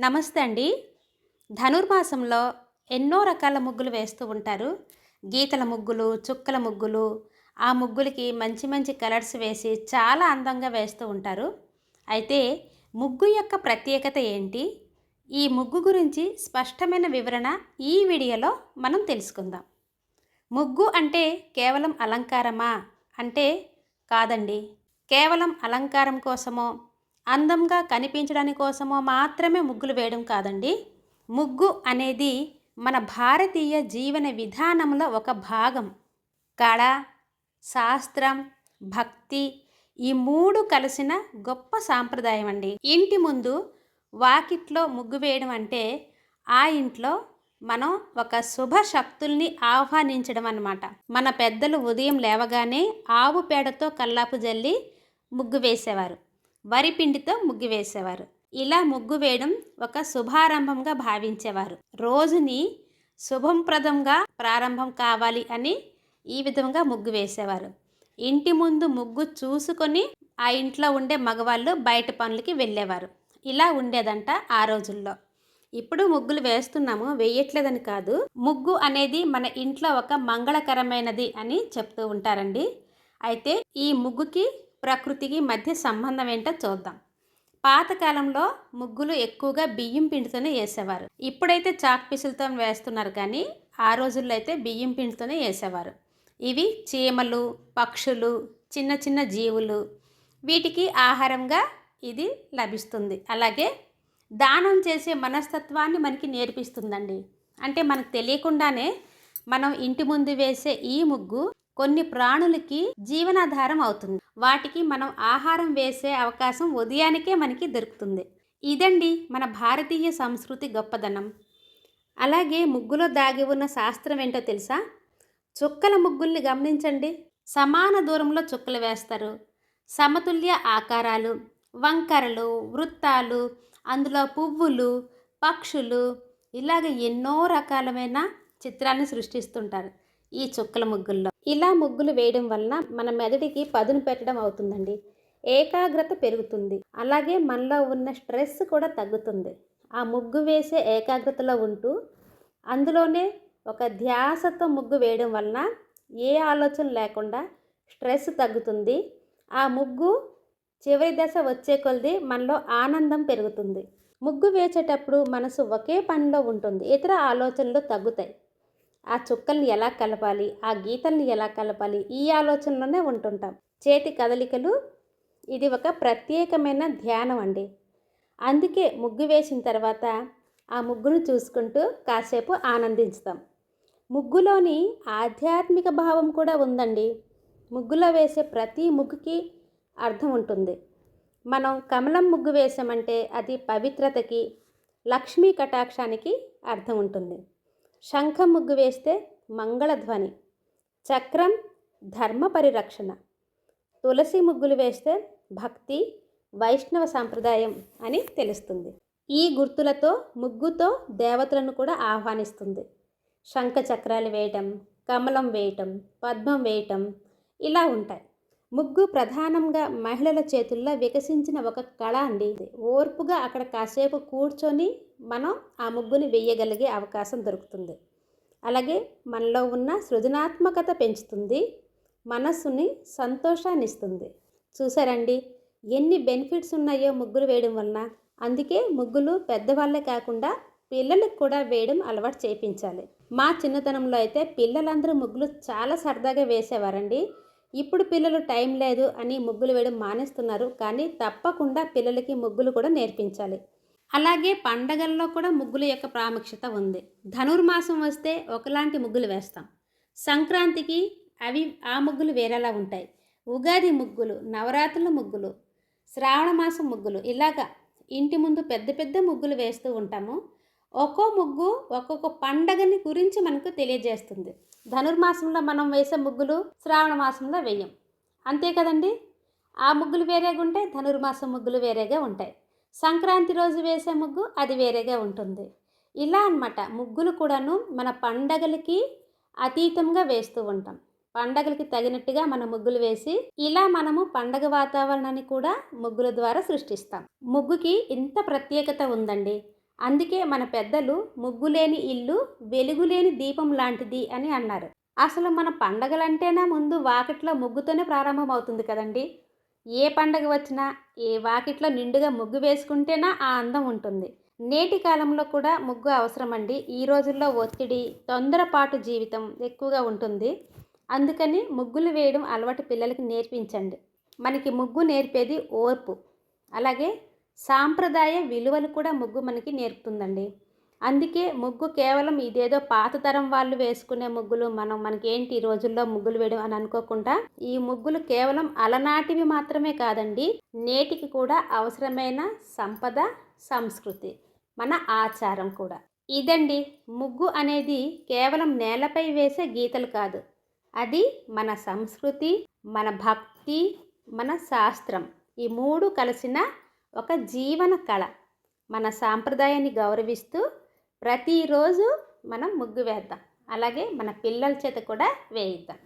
నమస్తే అండి. ధనుర్మాసంలో ఎన్నో రకాల ముగ్గులు వేస్తూ ఉంటారు. గీతల ముగ్గులు చుక్కల ముగ్గులు ఆ ముగ్గులకి మంచి మంచి కలర్స్ వేసి చాలా అందంగా వేస్తూ ఉంటారు. అయితే ముగ్గు యొక్క ప్రత్యేకత ఏంటి? ఈ ముగ్గు గురించి స్పష్టమైన వివరణ ఈ వీడియోలో మనం తెలుసుకుందాం. ముగ్గు అంటే కేవలం అలంకారమా? అంటే కాదండి. కేవలం అలంకారం కోసమో అందంగా కనిపించడాని కోసమో మాత్రమే ముగ్గులు వేయడం కాదండి. ముగ్గు అనేది మన భారతీయ జీవన విధానంలో ఒక భాగం. కళ శాస్త్రం భక్తి ఈ మూడు కలిసిన గొప్ప సాంప్రదాయం అండి ఇంటి ముందు వాకిట్లో ముగ్గు వేయడం అంటే ఆ ఇంట్లో మనం ఒక శుభ శక్తుల్ని ఆహ్వానించడం అన్నమాట. మన పెద్దలు ఉదయం లేవగానే ఆవు పేడతో కల్లాపు జల్లి ముగ్గు వేసేవారు. వరి పిండితో ముగ్గు వేసేవారు. ఇలా ముగ్గు వేయడం ఒక శుభారంభంగా భావించేవారు. రోజుని శుభంప్రదంగా ప్రారంభం కావాలి అని ఈ విధంగా ముగ్గు వేసేవారు. ఇంటి ముందు ముగ్గు చూసుకొని ఆ ఇంట్లో ఉండే మగవాళ్ళు బయట పనులకి వెళ్ళేవారు. ఇలా ఉండేదంట ఆ రోజుల్లో. ఇప్పుడు ముగ్గులు వేస్తున్నాము వేయట్లేదని కాదు. ముగ్గు అనేది మన ఇంట్లో ఒక మంగళకరమైనది అని చెప్తూ ఉంటారండి. అయితే ఈ ముగ్గుకి ప్రకృతికి మధ్య సంబంధం ఏంటో చూద్దాం. పాతకాలంలో ముగ్గులు ఎక్కువగా బియ్యం పిండితోనే వేసేవారు. ఇప్పుడైతే చాక్ పీసులతో వేస్తున్నారు కానీ ఆ రోజుల్లో అయితే బియ్యం పిండితోనే వేసేవారు. ఇవి చీమలు పక్షులు చిన్న చిన్న జీవులు. వీటికి ఆహారంగా ఇది లభిస్తుంది. అలాగే దానం చేసే మనస్తత్వాన్ని మనకి నేర్పిస్తుందండి. అంటే మనకు తెలియకుండానే మనం ఇంటి ముందు వేసే ఈ ముగ్గు కొన్ని ప్రాణులకి జీవనాధారం అవుతుంది. వాటికి మనం ఆహారం వేసే అవకాశం ఉదయానికే మనకి దొరుకుతుంది. ఇదండి మన భారతీయ సంస్కృతి గొప్పదనం. అలాగే ముగ్గులో దాగి ఉన్న శాస్త్రం ఏంటో తెలుసా? చుక్కల ముగ్గుల్ని గమనించండి. సమాన దూరంలో చుక్కలు వేస్తారు. సమతుల్య ఆకారాలు వంకరలు వృత్తాలు అందులో పువ్వులు పక్షులు ఇలాగ ఎన్నో రకాలమైన చిత్రాన్ని సృష్టిస్తుంటారు. ఈ చుక్కల ముగ్గుల్లో. ఇలా ముగ్గులు వేయడం వలన మన మెదడికి పదును పెట్టడం అవుతుందండి. ఏకాగ్రత పెరుగుతుంది. అలాగే మనలో ఉన్న స్ట్రెస్ కూడా తగ్గుతుంది. ఆ ముగ్గు వేసే ఏకాగ్రతలో ఉంటూ అందులోనే ఒక ధ్యాసతో ముగ్గు వేయడం వలన ఏ ఆలోచన లేకుండా స్ట్రెస్ తగ్గుతుంది. ఆ ముగ్గు చివరి దశ వచ్చే కొలది మనలో ఆనందం పెరుగుతుంది. ముగ్గు వేసేటప్పుడు మనసు ఒకే పనిలో ఉంటుంది. ఇతర ఆలోచనలు తగ్గుతాయి. ఆ చుక్కల్ని ఎలా కలపాలి ఆ గీతల్ని ఎలా కలపాలి ఈ ఆలోచనలోనే ఉంటుంటాం. చేతి కదలికలు ఇది ఒక ప్రత్యేకమైన ధ్యానం అండి. అందుకే ముగ్గు వేసిన తర్వాత ఆ ముగ్గును చూసుకుంటూ కాసేపు ఆనందించుతాం. ముగ్గులోని ఆధ్యాత్మిక భావం కూడా ఉందండి. ముగ్గులో వేసే ప్రతి ముగ్గుకి అర్థం ఉంటుంది. మనం కమలం ముగ్గు వేసామంటే అది పవిత్రతకి లక్ష్మీ కటాక్షానికి అర్థం ఉంటుంది. శంఖం ముగ్గు వేస్తే మంగళధ్వని. చక్రం ధర్మ పరిరక్షణ. తులసి ముగ్గులు వేస్తే భక్తి వైష్ణవ సాంప్రదాయం అని తెలుస్తుంది. ఈ గుర్తులతో ముగ్గుతో దేవతలను కూడా ఆహ్వానిస్తుంది. శంఖ చక్రాలు వేయటం కమలం వేయటం పద్మం వేయటం ఇలా ఉంటాయి. ముగ్గు ప్రధానంగా మహిళల చేతుల్లో వికసించిన ఒక కళ అండి. ఓర్పుగా అక్కడ కాసేపు కూర్చొని మనం ఆ ముగ్గుని వేయగలిగే అవకాశం దొరుకుతుంది. అలాగే మనలో ఉన్న సృజనాత్మకత పెంచుతుంది. మనస్సుని సంతోషాన్ని ఇస్తుంది చూసారండి ఎన్ని బెనిఫిట్స్ ఉన్నాయో ముగ్గులు వేయడం వలన. అందుకే ముగ్గులు పెద్దవాళ్ళే కాకుండా పిల్లలకు కూడా వేయడం అలవాటు చేయించాలి. మా చిన్నతనంలో అయితే పిల్లలందరూ ముగ్గులు చాలా సరదాగా వేసేవారండి. ఇప్పుడు పిల్లలు టైం లేదు అని ముగ్గులు వేయడం మానేస్తున్నారు కానీ తప్పకుండా పిల్లలకి ముగ్గులు కూడా నేర్పించాలి. అలాగే పండగల్లో కూడా ముగ్గుల యొక్క ప్రాముఖ్యత ఉంది. ధనుర్మాసం వస్తే ఒకలాంటి ముగ్గులు వేస్తాం. సంక్రాంతికి అవి ఆ ముగ్గులు వేరేలా ఉంటాయి. ఉగాది ముగ్గులు నవరాత్రుల ముగ్గులు శ్రావణ మాసం ముగ్గులు ఇలాగా ఇంటి ముందు పెద్ద పెద్ద ముగ్గులు వేస్తూ ఉంటాము. ఒక్కో ముగ్గు ఒక్కొక్క పండగని గురించి మనకు తెలియజేస్తుంది. ధనుర్మాసంలో మనం వేసే ముగ్గులు శ్రావణ మాసంలో వేయం. అంతే కదండి? ఆ ముగ్గులు వేరేగా ఉంటాయి ధనుర్మాసం ముగ్గులు వేరేగా ఉంటాయి. సంక్రాంతి రోజు వేసే ముగ్గు అది వేరేగా ఉంటుంది. ఇలా అన్నమాట. ముగ్గులు కూడాను మన పండగలకి అతీతంగా వేస్తూ ఉంటాం. పండగలకి తగినట్టుగా మన ముగ్గులు వేసి ఇలా మనము పండగ వాతావరణాన్ని కూడా ముగ్గుల ద్వారా సృష్టిస్తాం. ముగ్గుకి ఇంత ప్రత్యేకత ఉందండి. అందుకే మన పెద్దలు ముగ్గు లేని ఇల్లు వెలుగులేని దీపం లాంటిది అని అన్నారు. అసలు మన పండగలంటేనే ముందు వాకిట్లో ముగ్గుతోనే ప్రారంభమవుతుంది కదండి. ఏ పండగ వచ్చినా ఏ వాకిట్లో నిండుగా ముగ్గు వేసుకుంటేనా ఆ అందం ఉంటుంది. నేటి కాలంలో కూడా ముగ్గు అవసరమండి. ఈ రోజుల్లో ఒత్తిడి తొందరపాటు జీవితం ఎక్కువగా ఉంటుంది. అందుకని ముగ్గులు వేయడం అలవాటు పిల్లలకి నేర్పించండి. మనకి ముగ్గు నేర్పేది ఓర్పు. అలాగే సాంప్రదాయ విలువలు కూడా ముగ్గు మనకి నేర్పుతుందండి. అందుకే ముగ్గు కేవలం ఇదేదో పాత తరం వాళ్ళు వేసుకునే ముగ్గులు మనం మనకేంటి ఈ రోజుల్లో ముగ్గులు వేయడం అని అనుకోకుండా ఈ ముగ్గులు కేవలం అలనాటివి మాత్రమే కాదండి నేటికి కూడా అవసరమైన సంపద సంస్కృతి మన ఆచారం కూడా. ఇదండి ముగ్గు అనేది కేవలం నేలపై వేసే గీతలు కాదు. అది మన సంస్కృతి మన భక్తి మన శాస్త్రం. ఈ మూడు కలిసిన ఒక జీవన కళ. మన సాంప్రదాయాన్ని గౌరవిస్తూ ప్రతిరోజు మనం ముగ్గు వేద్దాం. అలాగే మన పిల్లల చేత కూడా వేయిద్దాం.